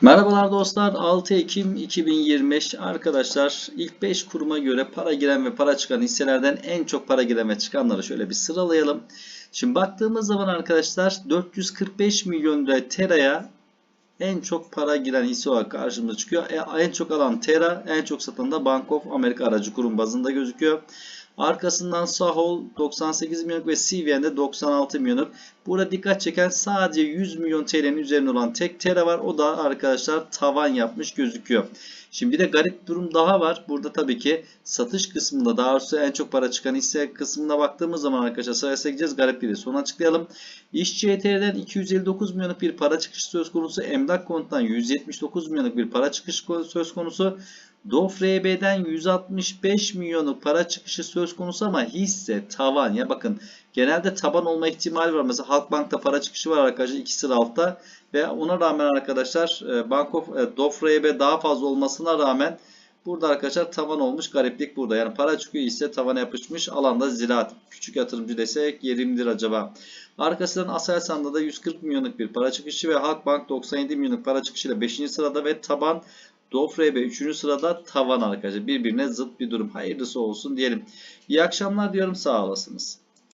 Merhabalar dostlar 6 Ekim 2025 arkadaşlar ilk 5 kuruma göre para giren ve para çıkan hisselerden en çok para giren ve çıkanları şöyle bir sıralayalım. Şimdi baktığımız zaman arkadaşlar 445 milyon lira TERA'ya en çok para giren hisse olarak karşımıza çıkıyor. E, En çok alan TERA, en çok satan da Bank of America aracı kurum bazında gözüküyor. Arkasından Sahol 98 milyonluk ve CVN'de 96 milyonluk. Burada dikkat çeken sadece 100 milyon TL'nin üzerinde olan tek Tera var. O da arkadaşlar tavan yapmış gözüküyor. Şimdi bir de garip durum daha var. Burada tabii ki satış kısmında daha doğrusu en çok para çıkan hisse kısmına baktığımız zaman arkadaşlar sırasına gideceğiz. Garip biri. Son açıklayalım. İşçi ETR'den 259 milyonluk bir para çıkışı söz konusu. Emlak konuttan 179 milyonluk bir para çıkışı söz konusu. DOF RB'den 165 milyonluk para çıkışı söz konusu ama hisse tavan ya bakın genelde taban olma ihtimali var. Mesela Halkbank'ta para çıkışı var arkadaşlar 2 sıra altta ve ona rağmen arkadaşlar e, Bank of e, DOF daha fazla olmasına rağmen burada arkadaşlar tavan olmuş gariplik burada. Yani para çıkıyor hisse tavana yapışmış alanda ziraat. Küçük yatırımcı desek yerimdir acaba. Arkasından Aselsan'da da 140 milyonluk bir para çıkışı ve Halkbank 97 milyonluk para çıkışıyla 5. sırada ve taban Dofrebe 3. sırada tavan arkadaşlar. Birbirine zıt bir durum. Hayırlısı olsun diyelim. İyi akşamlar diyorum. Sağ olasınız.